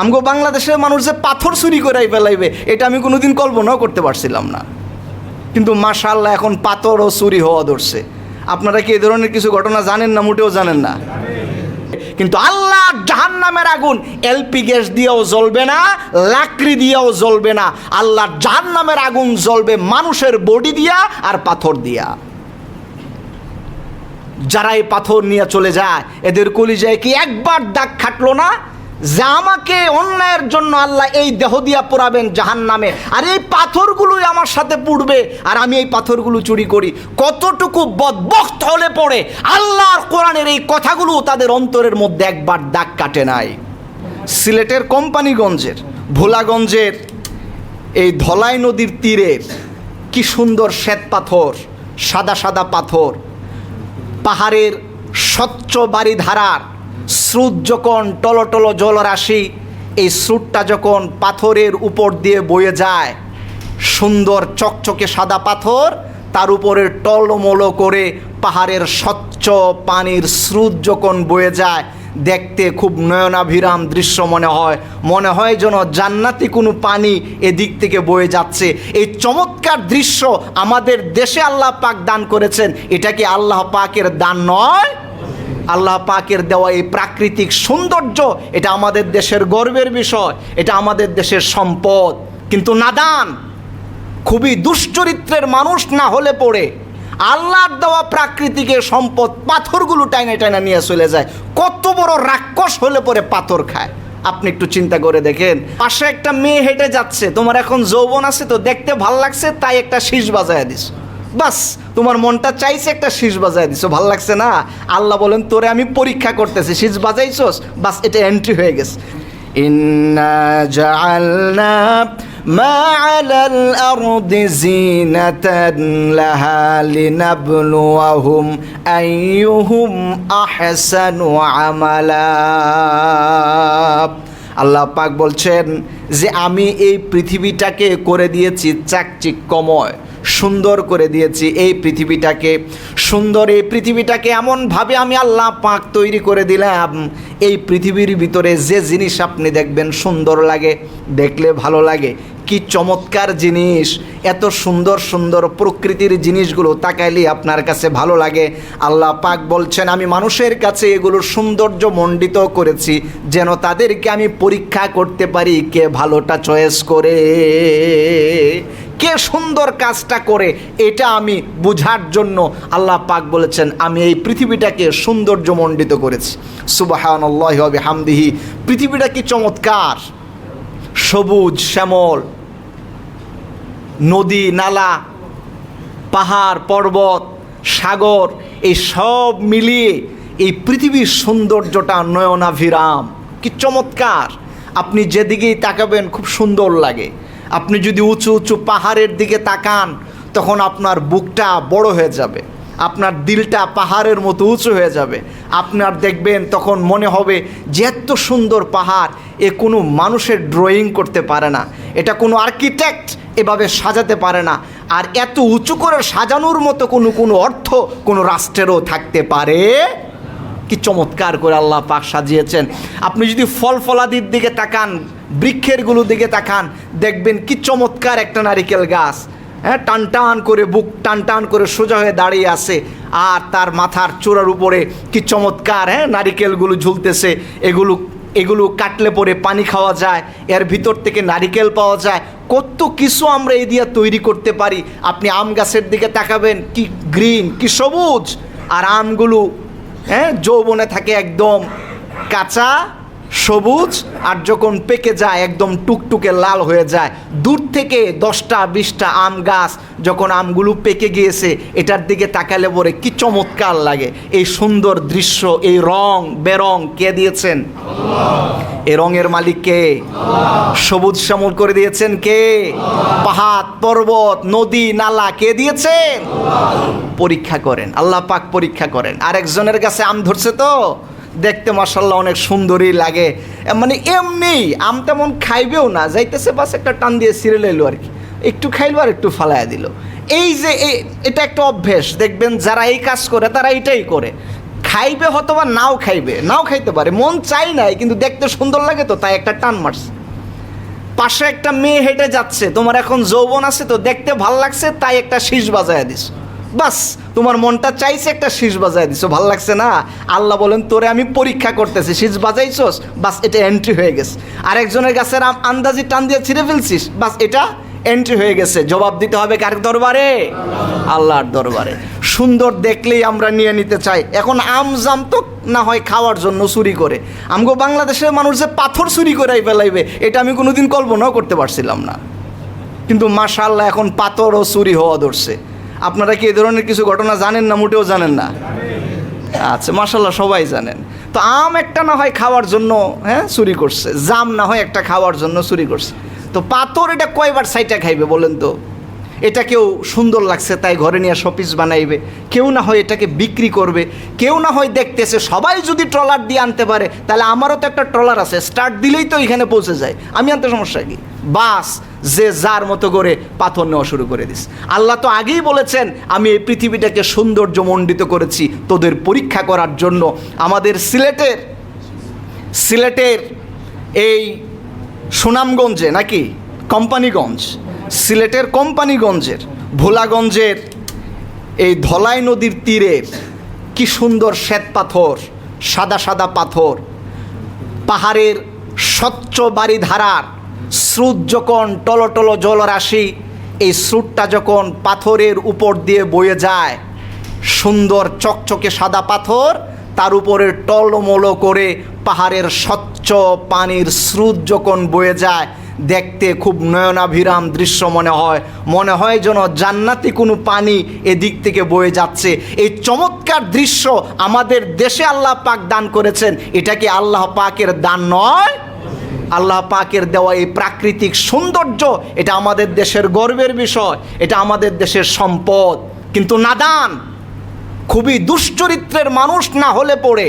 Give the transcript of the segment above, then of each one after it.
আমগো বাংলাদেশের মানুষ যে পাথর চুরি করাই ফেলাইবে, এটা আমি কোনোদিন কল্পনাও করতে পারছিলাম না। কিন্তু মাশাল্লাহ এখন পাথরও চুরি হওয়া ধরছে। আপনারা কি এ ধরনের কিছু ঘটনা জানেন না? মোটেও জানেন না। কিন্তু আল্লাহ জাহান নামের আগুন, এলপি গ্যাস দিয়েও জ্বলবে না, লাকড়ি দিয়েও জ্বলবে না। আল্লাহ জাহান নামের আগুন জ্বলবে মানুষের বডি দিয়া আর পাথর দিয়া। যারা এই পাথর নিয়ে চলে যায়, এদের কলিজায় কি একবার দাগ খাটলো না? যে আমাকে অন্যায়ের জন্য আল্লাহ এই দেহ দিয়া পোড়াবেন জাহান নামে আর এই পাথরগুলোই আমার সাথে পুড়বে, আর আমি এই পাথরগুলো চুরি করি। কতটুকু বদবক্ত হলে পড়ে, আল্লাহর কোরআনের এই কথাগুলো তাদের অন্তরের মধ্যে একবার দাগ কাটে নাই। সিলেটের কোম্পানিগঞ্জের, ভোলাগঞ্জের, এই ধলাই নদীর তীরের কি সুন্দর শ্বেত পাথর, সাদা সাদা পাথর, পাহাড়ের স্বচ্ছ বাড়ি ধারার স্রোত যখন টলটল জলরাশি এই স্রোতটা যখন পাথরের উপর দিয়ে বয়ে যায়, সুন্দর চকচকে সাদা পাথর, তার উপরে টলমলো করে পাহাড়ের স্বচ্ছ পানির স্রোত যখন বয়ে যায়, দেখতে খুব নয়নাভিরাম দৃশ্য মনে হয়। মনে হয় যেন জান্নাতি কোনো পানি এদিক থেকে বয়ে যাচ্ছে। এই চমৎকার দৃশ্য আমাদের দেশে আল্লাহ পাক দান করেছেন। এটা কি আল্লাহ পাকের দান নয়? আল্লাহ পাকের দেওয়া এই প্রাকৃতিক সৌন্দর্য, এটা আমাদের দেশের গর্বের বিষয়, এটা আমাদের দেশের সম্পদ। কিন্তু নাদান, খুবই দুশ্চরিত্রের মানুষ না হলে পড়ে। আল্লাহর দেওয়া প্রাকৃতিকের সম্পদ পাথরগুলো টাইনা টাইনা নিয়ে চলে যায়। কত বড় রাক্ষস হলে পরে পাথর খায়। আপনি একটু চিন্তা করে দেখেন। পাশে একটা মেয়ে হেঁটে যাচ্ছে। তোমার এখন যৌবন আছে তো দেখতে ভালো লাগছে, তাই একটা শীষ বাজায় দিস বাস তোমার মনটা চাইছে একটা শীষ বাজায় দিছো ভাল লাগছে না আল্লাহ বলেন তোরে আমি পরীক্ষা করতেছি শীষ বাজাইছোস বাস এটা এন্ট্রি হয়ে গেছে ইন্না জাআলনা ما على الأرض زينة لها لنبلوهم أيهم أحسن عملا আল্লাহ পাক বলছেন যে আমি এই পৃথিবীটাকে করে দিয়েছি চাকচিক্যময় সুন্দর করে দিয়েছি এই পৃথিবীটাকে। সুন্দর এই পৃথিবীটাকে এমনভাবে আমি আল্লাহ পাক তৈরি করে দিলাম। এই পৃথিবীর ভিতরে যে জিনিস আপনি দেখবেন সুন্দর লাগে, দেখলে ভালো লাগে। কি চমৎকার জিনিস, এত সুন্দর সুন্দর প্রকৃতির জিনিসগুলো তাকাইলে আপনার কাছে ভালো লাগে। আল্লাহ পাক বলছেন, আমি মানুষের কাছে এগুলো সৌন্দর্য মণ্ডিত করেছি, যেন তাদেরকে আমি পরীক্ষা করতে পারি কে ভালোটা চয়েস করে। কে সুন্দর কাজটা করে, এটা আমি বুঝার জন্য আল্লাহ পাক বলেছেন, আমি এই পৃথিবীটাকে সৌন্দর্যমণ্ডিত করেছি। সুবাহান আল্লাহ হামদিহি পৃথিবীটা কি চমৎকার? সবুজ, শ্যামল, নদী, নালা, পাহাড়, পর্বত, সাগর, এই সব মিলিয়ে এই পৃথিবীর সৌন্দর্যটা নয়নাভিরাম। কি চমৎকার! আপনি যেদিকেই তাকাবেন, খুব সুন্দর লাগে। আপনি যদি উঁচু উঁচু পাহাড়ের দিকে তাকান, তখন আপনার বুকটা বড় হয়ে যাবে। আপনার দিলটা পাহাড়ের মতো উঁচু হয়ে যাবে। আপনার দেখবেন তখন মনে হবে যে এত সুন্দর পাহাড়, এ কোনো মানুষের ড্রয়িং করতে পারে না। এটা কোনো আর্কিটেক্ট এভাবে সাজাতে পারে না। আর এত উঁচু করে সাজানোর মতো কোনো কোনো অর্থ কোনো রাষ্ট্রেরও থাকতে পারে? কি চমৎকার করে আল্লাহ পাক সাজিয়েছেন। আপনি যদি ফল ফলাদির দিকে তাকান বৃক্ষেরগুলোর দিকে তাকান, দেখবেন কি চমৎকার একটা নারিকেল গাছ। হ্যাঁ টান টান করে বুক, টান টান করে সোজা হয়ে দাঁড়িয়ে আছে। আর তার মাথার চূড়ার উপরে কি চমৎকার হ্যাঁ নারিকেলগুলো ঝুলতেছে। এগুলো এগুলো কাটলে পরে পানি খাওয়া যায়, এর ভিতর থেকে নারিকেল পাওয়া যায়। কত কিছু আমরা এই দিয়ে তৈরি করতে পারি। আপনি আম গাছের দিকে তাকাবেন, কি গ্রিন, কি সবুজ। আর আমগুলো হ্যাঁ যৌবনে থাকে একদম কাঁচা সবুজ আর যখন পেকে যায়, একদম টুকটুকে লাল হয়ে যায়। দূর থেকে দশটা, বিশটা আম গাছ যখন আমগুলো পেকে গিয়েছে, এটার দিকে তাকালে পরে কি চমৎকার লাগে। এই সুন্দর দৃশ্য, এই রং বেরং কে দিয়েছেন? এ রঙের মালিক কে? সবুজ শ্যামল করে দিয়েছেন কে? পাহাড়, পর্বত, নদী, নালা কে দিয়েছেন? পরীক্ষা করেন, আল্লাহ পাক পরীক্ষা করেন। আর একজনের কাছে আম ধরছে তো? দেখতে মাসাল্লাহ অনেক সুন্দরই লাগে। মানে এমনি আম তেমন খাইবেও না, যাইতেছে বাস একটা টান দিয়ে সিরিয়াল এলো আর কি। একটু খাইলো আর একটু ফালাইয়া দিল। এই যে এটা একটা অভ্যেস, দেখবেন যারা এই কাজ করে, তারা এটাই করে। খাইবে হয়তো বা নাও খাইবে, নাও খাইতে পারে। মন চাই নাই, কিন্তু দেখতে সুন্দর লাগে তো, তাই একটা টান মারছে। পাশে একটা মেয়ে হেঁটে যাচ্ছে, তোমার এখন যৌবন আছে তো, দেখতে ভালো লাগছে, তাই একটা শীষ বাজায় দিস বাস, তোমার মনটা চাইছে একটা শীষ বাজায় দিছো, ভালো লাগছে না? আল্লাহ বলেন, তোরে আমি পরীক্ষা করতেছি, শীষ বাজাইছস? বাস, এটা এন্ট্রি হয়ে গেছে। আরেকজনের গাছের আম আন্দাজি টান দিয়ে ছিঁড়ে ফেলছিস, বাস, এটা এন্ট্রি হয়ে গেছে। জবাব দিতে হবে কার দরবারে? আল্লাহর দরবারে। সুন্দর দেখলেই আমরা নিয়ে নিতে চাই। এখন আম জাম তো না হয় খাওয়ার জন্য চুরি করে। আমগো বাংলাদেশের মানুষ যে পাথর চুরি করে ফেলাইবে, এটা আমি কোনোদিন কল্পনাও করতে পারছিলাম না। কিন্তু মাশাল্লাহ এখন পাথরও চুরি হওয়া ধরছে। আপনারা কি এই ধরনের কিছু ঘটনা জানেন না? মোটেও জানেন না। আচ্ছা মাশাল্লাহ সবাই জানেন। তো আম একটা না হয় খাওয়ার জন্য হ্যাঁ চুরি করছে। জাম না হয় একটা খাওয়ার জন্য চুরি করছে। তো পাথর এটা কয়বার সাইটা খাইবে বলেন তো? এটা কেউ সুন্দর লাগছে, তাই ঘরে নিয়ে শপিস বানাইবে। কেউ না হয় এটাকে বিক্রি করবে। কেউ না হয় দেখতেছে, সবাই যদি ট্রলার দিয়ে আনতে পারে, তাহলে আমারও তো একটা ট্রলার আছে। স্টার্ট দিলেই তো এখানে পৌঁছে যায়। আমি আনতে সমস্যা কি? বাস যে যার মতো করে পাথর নেওয়া শুরু করে দিস। আল্লাহ তো আগেই বলেছেন, আমি এই পৃথিবীটাকে সৌন্দর্য মণ্ডিত করেছি তোদের পরীক্ষা করার জন্য। আমাদের সিলেটের সিলেটের এই সুনামগঞ্জে নাকি? কোম্পানিগঞ্জ। সিলেটের কোম্পানিগঞ্জের, ভোলাগঞ্জের এই ধলাই নদীর তীরে কি সুন্দর শ্বেত পাথর, সাদা সাদা পাথর, পাহাড়ের স্বচ্ছ বাড়িধারার স্রোত যখন টলটল জলরাশি এই স্রোতটা যখন পাথরের উপর দিয়ে বয়ে যায়, সুন্দর চকচকে সাদা পাথর, তার উপরে টলমলো করে পাহাড়ের স্বচ্ছ পানির স্রোত যখন বয়ে যায়, দেখতে খুব নয়নাভিরাম দৃশ্য মনে হয়। মনে হয় যেন জান্নাতি কোনো পানি এদিক থেকে বয়ে যাচ্ছে। এই চমৎকার দৃশ্য আমাদের দেশে আল্লাহ পাক দান করেছেন। এটা কি আল্লাহ পাকের দান নয়? আল্লাহ পাকের দেওয়া এই প্রাকৃতিক সৌন্দর্য, এটা আমাদের দেশের গর্বের বিষয়, এটা আমাদের দেশের সম্পদ। কিন্তু নাদান, খুবই দুশ্চরিত্রের মানুষ না হলে পড়ে।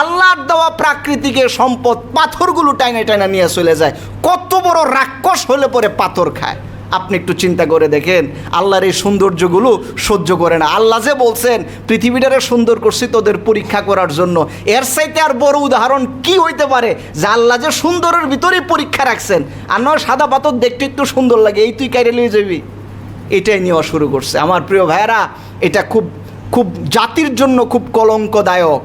আল্লাহর দেওয়া প্রাকৃতিকের সম্পদ পাথরগুলো টাইনে টাইনা নিয়ে চলে যায়। কত বড় রাক্ষস হলে পরে পাথর খায়। আপনি একটু চিন্তা করে দেখেন, আল্লাহর এই সৌন্দর্যগুলো সহ্য করে না। আল্লাহ যে বলছেন, পৃথিবীটারে সুন্দর করছি তোদের পরীক্ষা করার জন্য। এর সাইতে আর বড় উদাহরণ কি হইতে পারে? যে আল্লাহ যে সুন্দরের ভিতরেই পরীক্ষা রাখছেন, আর নয় সাদা পাথর দেখতে একটু সুন্দর লাগে, এই তুই কাইরে লিয়ে যাবি? এটাই নেওয়া শুরু করছে। আমার প্রিয় ভাইয়েরা, এটা খুব খুব জাতির জন্য খুব কলঙ্কদায়ক।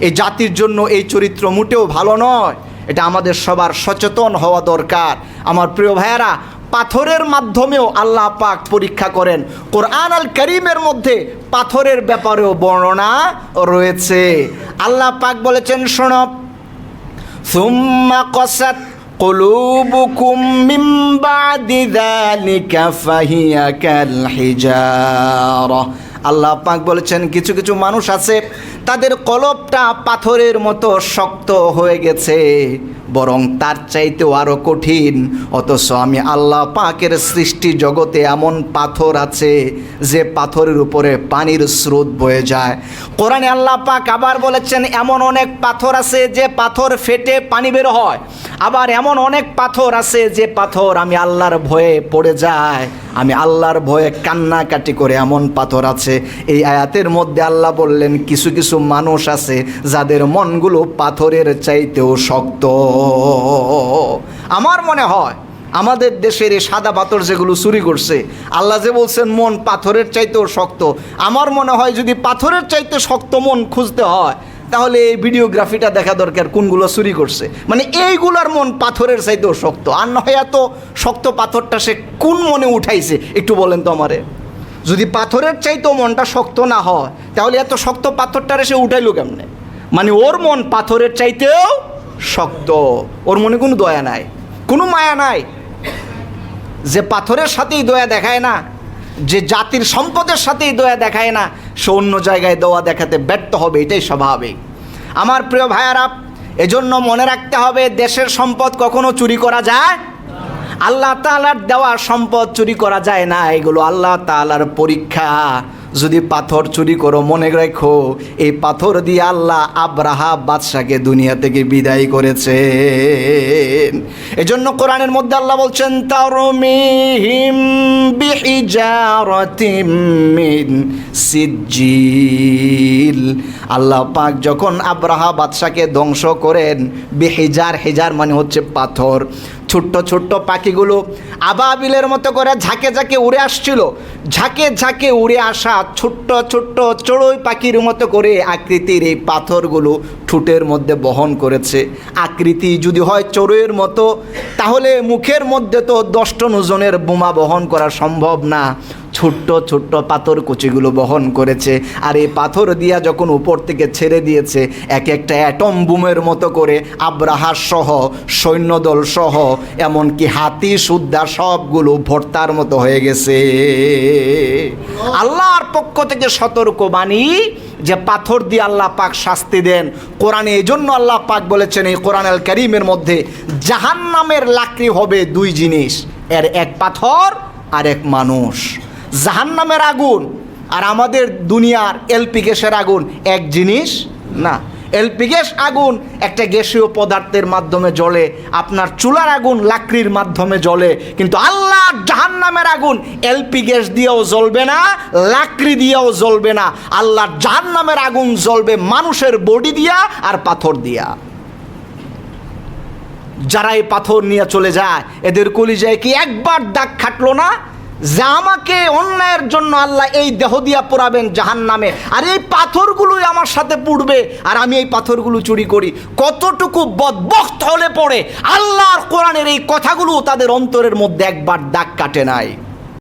এই জাতির জন্য এই চরিত্র মোটেও ভালো নয়। এটা আমাদের সবার সচেতন হওয়া দরকার। আমার প্রিয় ভাইয়েরা পাথরের মাধ্যমেও আল্লাহ পাক পরীক্ষা করেন কোরআন আল করিমের মধ্যে পাথরের ব্যাপারেও বর্ণনা রয়েছে আল্লাহ পাক বলেছেন শোনব ثم قست قلوبكم من بعد ذلك فهي كالحجارة আল্লাহ পাক বলেছেন কিছু কিছু মানুষ আছে তাদের কলপটা পাথরের মতো শক্ত হয়ে গেছে, বরং তার চাইতেও আরও কঠিন। অথচ আমি আল্লাহ পাকের সৃষ্টি জগতে এমন পাথর আছে যে পাথরের উপরে পানির স্রোত বয়ে যায়। কোরআনে আল্লাহ পাক আবার বলেছেন, এমন অনেক পাথর আছে যে পাথর ফেটে পানি বের হয়। আবার এমন অনেক পাথর আছে যে পাথর আমি আল্লাহর ভয়ে পড়ে যায় আমি আল্লাহর ভয়ে কান্নাকাটি করে এমন পাথর আছে। এই আয়াতের মধ্যে আল্লাহ বললেন, কিছু কিছু মানুষ আছে যাদের মনগুলো পাথরের চাইতেও শক্ত। আমার মনে হয় আমাদের দেশের এই সাদা পাথর যেগুলো চুরি করছে, আল্লাহ যে বলছেন, মন পাথরের চাইতেও শক্ত। আমার মনে হয় যদি পাথরের চাইতে শক্ত মন খুঁজতে হয় তাহলে এই ভিডিওগ্রাফিটা দেখা দরকার কোনগুলো চুরি করছে। মানে এইগুলার মন পাথরের চাইতেও শক্ত। আর নয় এত শক্ত পাথরটা সে কোন মনে উঠাইছে, একটু বলেন তো আমারে। যদি পাথরের চাইতেও মনটা শক্ত না হয়, তাহলে এত শক্ত পাথরটারে সে উঠাইলো কেমনে? মানে ওর মন পাথরের চাইতেও শক্ত। ওর মনে কোনো দয়া নাই। কোনো মায়া নাই। যে পাথরের সাথেই দয়া দেখায় না যে জাতির সম্পদের সাথেই দয়া দেখায় না, সে অন্য জায়গায় দোয়া দেখাতে ব্যর্থ হবে, এটাই স্বাভাবিক। আমার প্রিয় ভাইয়ারা, এজন্য মনে রাখতে হবে, দেশের সম্পদ কখনো চুরি করা যায়? আল্লাহ তালার দেওয়া সম্পদ চুরি করা যায় না, এগুলো আল্লাহ তালার পরীক্ষা। যদি পাথর চুরি করো, মনে রেখো, এই পাথর দিয়ে আল্লাহ আব্রাহা বাদশাকে দুনিয়া থেকে বিদায় করেছে এজন্য কোরআনের মধ্যে আল্লাহ বলছেন আল্লাহ পাক যখন আব্রাহা বাদশাকে ধ্বংস করেন, বেহেজার, হেজার মানে হচ্ছে পাথর। ছোট্ট ছোট্ট পাখিগুলো আবাবিলের মতো করে ঝাঁকে ঝাঁকে উড়ে আসছিল। ঝাঁকে ঝাঁকে উড়ে আসা ছোট্ট ছোট্ট চড়ুই পাখির মতো করে আকৃতির এই পাথরগুলো ঠোঁটের মধ্যে বহন করেছে। আকৃতি যদি হয় চড়ুইয়ের মতো, তাহলে মুখের মধ্যে তো দশ টন ওজনের বোমা বহন করা সম্ভব না। ছোট্ট ছোট্ট পাথর কুচিগুলো বহন করেছে। আর এই পাথর দিয়া যখন উপর থেকে ছেড়ে দিয়েছে, এক একটা অ্যাটম বুমের মতো করে আব্রাহার সহ, সৈন্যদল সহ, এমনকি হাতি, সুদ্ধা সবগুলো ভর্তার মতো হয়ে গেছে। আল্লাহর পক্ষ থেকে সতর্ক বাণী যে পাথর দিয়ে আল্লাহ পাক শাস্তি দেন। কোরআনে এই জন্য আল্লাহ পাক বলেছেন, এই কোরআন আল করিমের মধ্যে জাহান্নামের লাকড়ি হবে দুই জিনিস, এর এক পাথর আর এক মানুষ। জাহান্নামের আগুন আর আমাদের দুনিয়ার এলপি গ্যাসের আগুন এক জিনিস? না। এলপি গ্যাস আগুন একটা গ্যাসীয় পদার্থের মাধ্যমে জ্বলে, আপনার চুলার আগুন লাকড়ির মাধ্যমে জ্বলে, কিন্তু আল্লাহ জাহান্নামের আগুন এলপি গ্যাস দিয়েও জ্বলবে না, লাকড়ি দিয়েও জ্বলবে না। আল্লাহর জাহান্নামের আগুন জ্বলবে মানুষের বডি দিয়া আর পাথর দিয়া। যারা এই পাথর নিয়ে চলে যায়, এদের কলিজায় কি একবার দাগ খাটলো না? যে আমাকে অন্যায়ের জন্য আল্লাহ এই দেহ দিয়া পোড়াবেন জাহান নামে আর এই পাথরগুলোই আমার সাথে পুড়বে, আর আমি এই পাথরগুলো চুরি করি। কতটুকু বদবক্ত হলে পড়ে, আল্লাহর কোরআনের এই কথাগুলো তাদের অন্তরের মধ্যে একবার দাগ কাটে নাই।